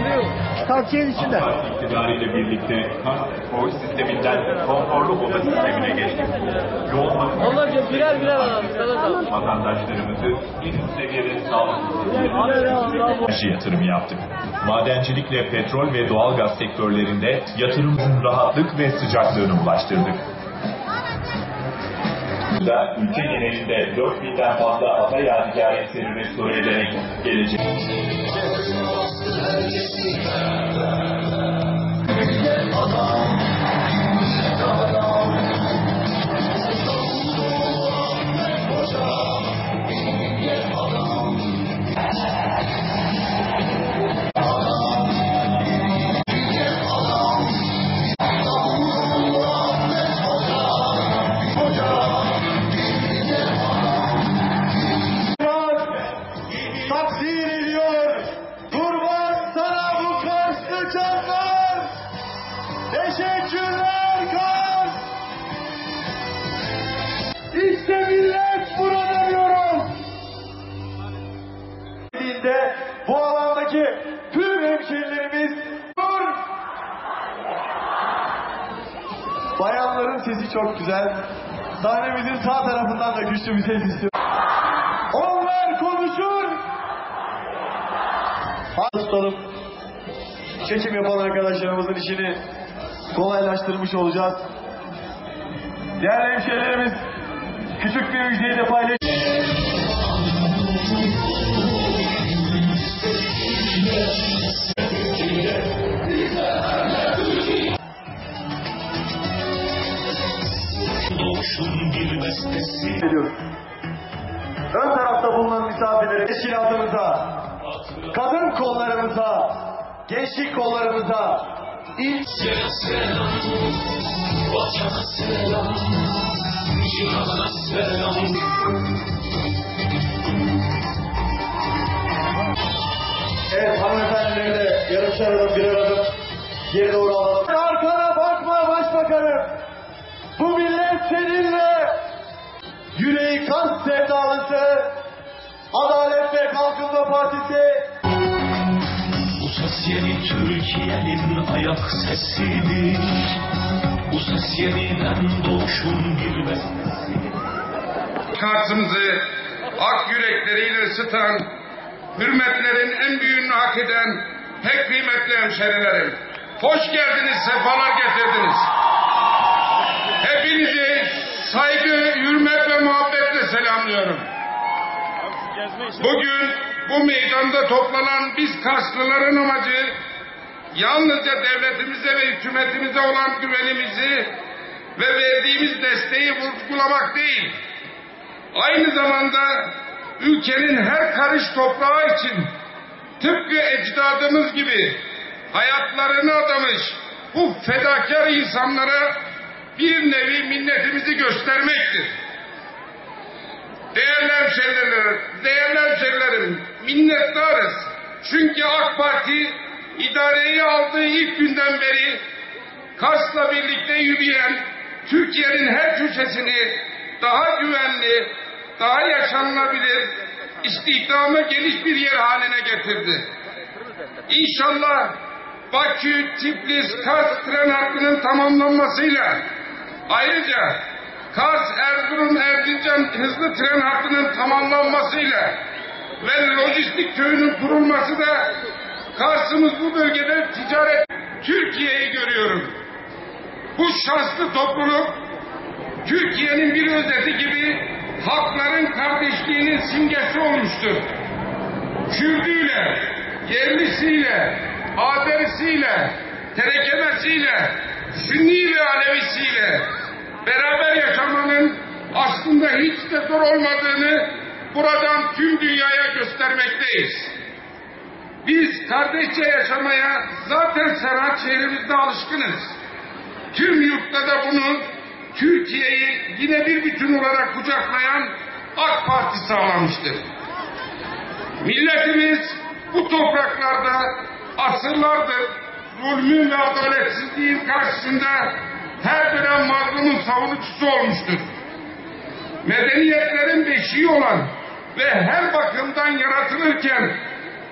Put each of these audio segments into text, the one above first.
Valeu! Tavsiyenin içinde. İktidarıyla birlikte koğuş sisteminden konforlu oda sistemine geçtik. Yoğun bakım Onlarca birer birer alalım. Vatandaşlarımızı en üst seviyede sağlık enerji yatırımı yaptık. Madencilikle petrol ve doğalgaz sektörlerinde yatırımın rahatlık ve sıcaklığını ulaştırdık. da ülke genelinde 4000'den fazla ata yadigar eseri restore ederek gelecek. Majestica sesi çok güzel. Sahnemizin sağ tarafından da güçlü bir ses istiyorum. Onlar konuşur. Hadi tutalım. Çekim yapan arkadaşlarımızın işini kolaylaştırmış olacağız. Değerli hemşehrilerimiz küçük bir müjdeyi de paylaş. Ediyoruz. Ön tarafta bulunan misafirlere, teşkilatımıza, kadın kollarımıza, gençlik kollarımıza, il Selam, vatana selam, cihana selam. Evet hanımefendileri seninle. Yüreği kan sevdalısı. Adalet ve Kalkınma Partisi. Bu ses yeni Türkiye'nin ayak sesidir. Bu ses yeniden doğuşun bir bestesi. Kars'ımızı ak yürekleriyle ısıtan, hürmetlerin en büyüğünü hak eden pek kıymetli hemşerilerim. Hoş geldiniz, sefalar getirdiniz. Hepinizi saygı, hürmet ve muhabbetle selamlıyorum. Bugün bu meydanda toplanan biz Karslıların amacı yalnızca devletimize ve hükümetimize olan güvenimizi ve verdiğimiz desteği vurgulamak değil, aynı zamanda ülkenin her karış toprağı için tıpkı ecdadımız gibi hayatlarını adamış bu fedakar insanlara bir nevi minnetimizi göstermektir. Değerli hemşehrilerim, değerli hemşehrilerim, minnettarız. Çünkü AK Parti idareyi aldığı ilk günden beri Kars'la birlikte yürüyen Türkiye'nin her köşesini daha güvenli, daha yaşanılabilir, istihdama geniş bir yer haline getirdi. İnşallah Bakü, Tiflis, Kars tren hattının tamamlanmasıyla ayrıca Kars, Erzurum, Erzincan hızlı tren hattının tamamlanmasıyla ve lojistik köyünün kurulması da Kars'ımız bu bölgede ticaret Türkiye'yi görüyorum. Bu şanslı topluluk Türkiye'nin bir özeti gibi halkların kardeşliğinin simgesi olmuştur. Kürdüyle, yerlisiyle, Aderisiyle, Terekemesiyle, Sünni ve Alevisiyle beraber yaşamanın aslında hiç de zor olmadığını buradan tüm dünyaya göstermekteyiz. Biz kardeşçe yaşamaya zaten Serhat şehrimizde alışkınız. Tüm yurtta da bunu Türkiye'yi yine bir bütün olarak kucaklayan AK Parti sağlamıştır. Milletimiz bu topraklarda asırlardır zulmün ve adaletsizliğin karşısında her savunucusu olmuştur. Medeniyetlerin beşiği olan ve her bakımdan yaratılırken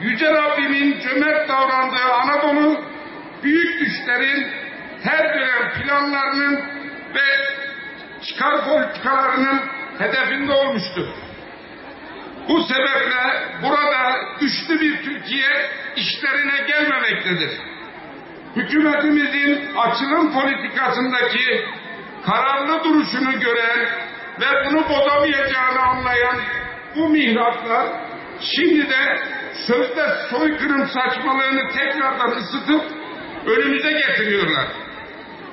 Yüce Rabbimin cömert davrandığı Anadolu, büyük güçlerin her dönem planlarının ve çıkar politikalarının hedefinde olmuştur. Bu sebeple burada güçlü bir Türkiye işlerine gelmemektedir. Hükümetimizin açılım politikasındaki kararlı duruşunu gören ve bunu bozamayacağını anlayan bu mihraklar şimdi de sözde soykırım saçmalığını tekrardan ısıtıp önümüze getiriyorlar.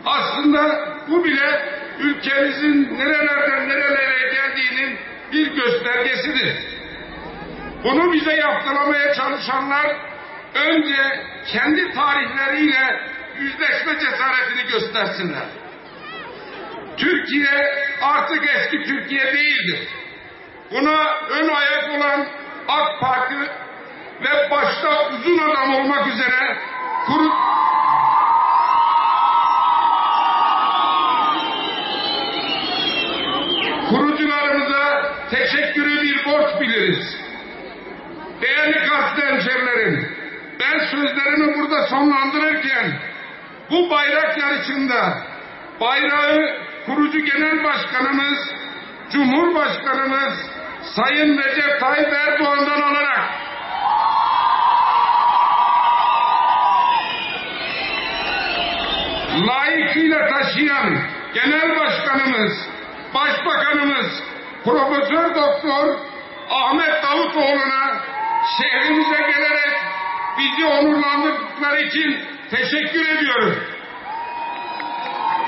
Aslında bu bile ülkemizin nerelerden nerelere geldiğinin bir göstergesidir. Bunu bize yaptıramaya çalışanlar önce kendi tarihleriyle yüzleşme cesaretini göstersinler. Türkiye artık eski Türkiye değildir. Buna ön ayak olan AK Parti ve başta uzun adam olmak üzere kuru, kurucularımıza teşekkürü bir borç biliriz. Değerli gazetecilerim, ben sözlerimi burada sonlandırırken bu bayrak yarışında bayrağı kurucu genel başkanımız, Cumhurbaşkanımız Sayın Recep Tayyip Erdoğan'dan alarak layıkıyla taşıyan genel başkanımız, başbakanımız Profesör Doktor Ahmet Davutoğlu'na şehrimize gelerek bizi onurlandırdıkları için teşekkür ediyorum.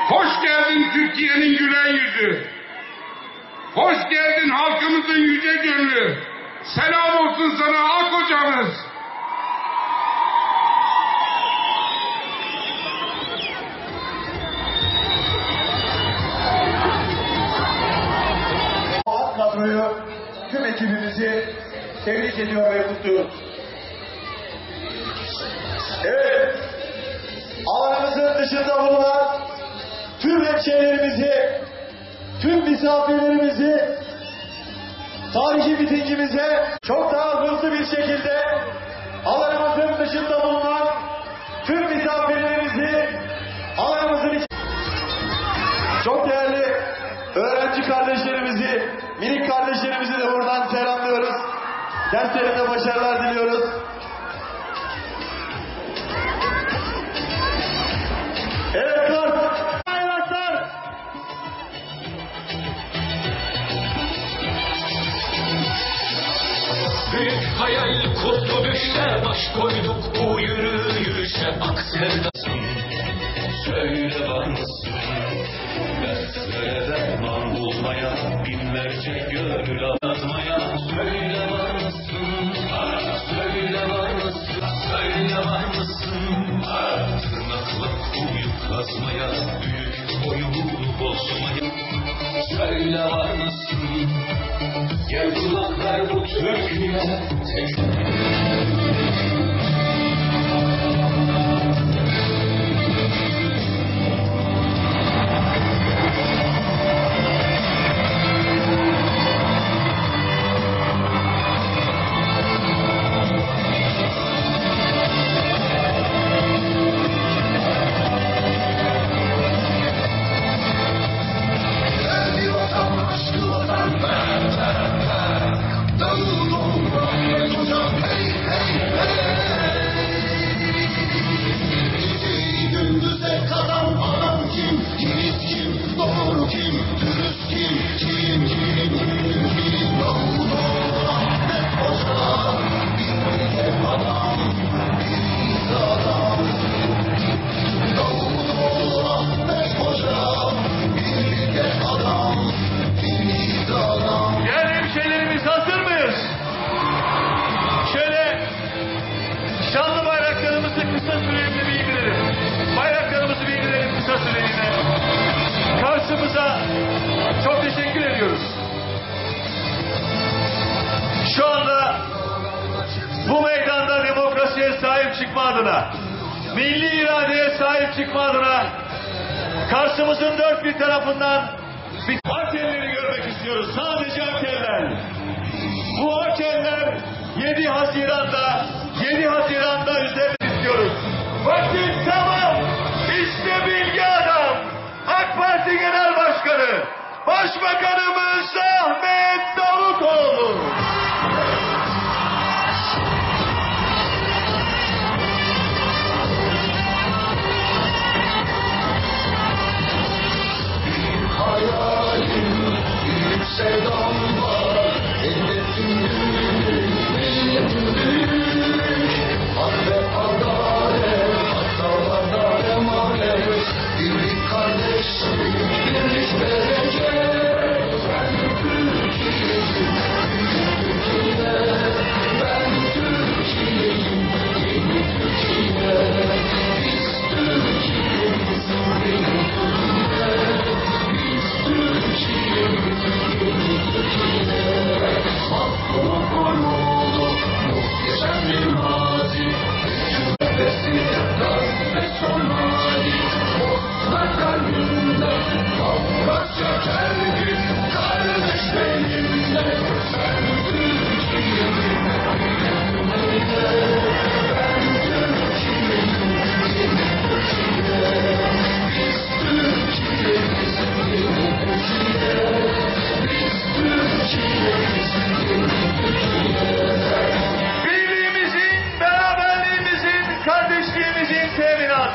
Hoş geldin Türkiye'nin gülen yüzü. Hoş geldin halkımızın yüce gönlü. Selam olsun sana ak hocamız. Kadroyu, tüm ekibimizi tebrik ediyor ve kutluyoruz. Evet, alanımızın dışında bulunan tüm hemşehrilerimizi, tüm misafirlerimizi tarihi mitingimize çok daha hızlı bir şekilde alanımızın dışında bulunan tüm misafirlerimizi alanımızın iç- çok değerli öğrenci kardeşlerimizi, minik kardeşlerimizi de buradan selamlıyoruz. Derslerinde başarılar diliyoruz. Düşte baş koyduk bu yürüyüşe. Ak sevdasın söyle var mısın? Derslere derman bulmaya binlerce gönül yazmaya Söyle var mısın? Söyle var mısın? Söyle var mısın? Tırnakla kuyu kazmaya büyük oyunu bozmaya. Söyle var mısın? Gel kulak ver bu türküye. Tek Gündüze kalan milli iradeye sahip çıkma adına karşımızın dört bir tarafından bir hakerleri görmek istiyoruz. Sadece hakerler. Bu hakerler 7 Haziran'da 7 Haziran'da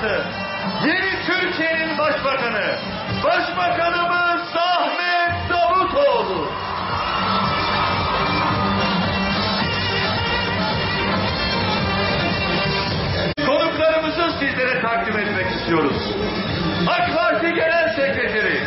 teminatı. Yeni Türkiye'nin başbakanı. Başbakanımız Ahmet Davutoğlu. Konuklarımızı sizlere takdim etmek istiyoruz. AK Parti Genel Sekreteri,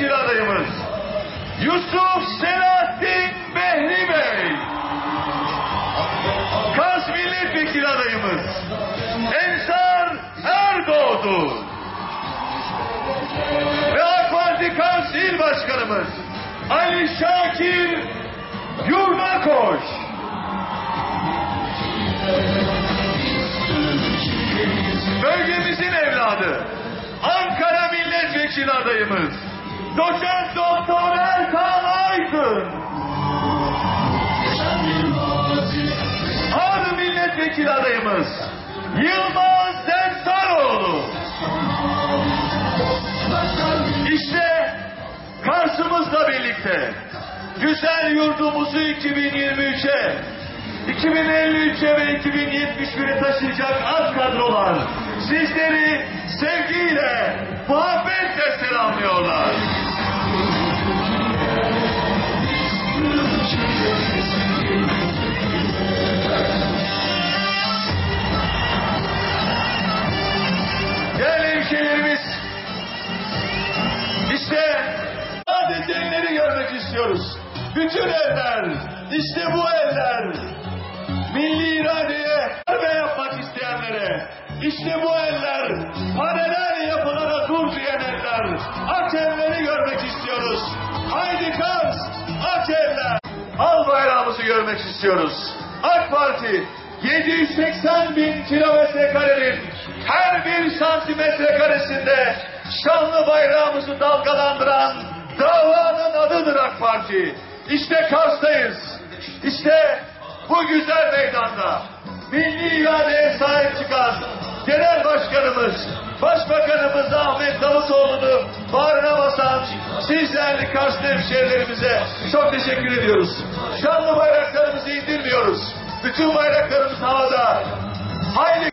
Milletvekili adayımız Yusuf Selahattin Behri Bey. Kars Milletvekili adayımız Ensar Erdoğdu. Ve AK Parti Kars İl Başkanımız Ali Şakir Yurdakoş. Bölgemizin evladı Ankara Milletvekili adayımız Doçent Doktor Erkan Aydın. Ağrı Milletvekili adayımız Yılmaz Densaroğlu. İşte Kars'ımızla birlikte güzel yurdumuzu 2023'e 2053'e ve 2071'e taşıyacak az kadrolar sizleri sevgiyle, muhabbetle selamlıyorlar. Değerli hemşehrilerimiz, işte sadece elleri görmek istiyoruz. Bütün eller, işte bu eller, milli isteyenlere, işte bu eller, paralel yapılara dur diyen eller, aç elleri görmek istiyoruz. Haydi Kars, aç eller. Al bayrağımızı görmek istiyoruz. AK Parti 780 bin kilometre karenin her bir santimetre karesinde şanlı bayrağımızı dalgalandıran davanın adıdır AK Parti. İşte Kars'tayız. İşte bu güzel meydanda milli iradeye sahip çıkan Genel Başkanımız, Başbakanımız Ahmet Davutoğlu'nu bağrına basan sizlerle Karslı hemşehrilerimize çok teşekkür ediyoruz. Şanlı bayraklarımızı indirmiyoruz. Bütün bayraklarımız havada. Haydi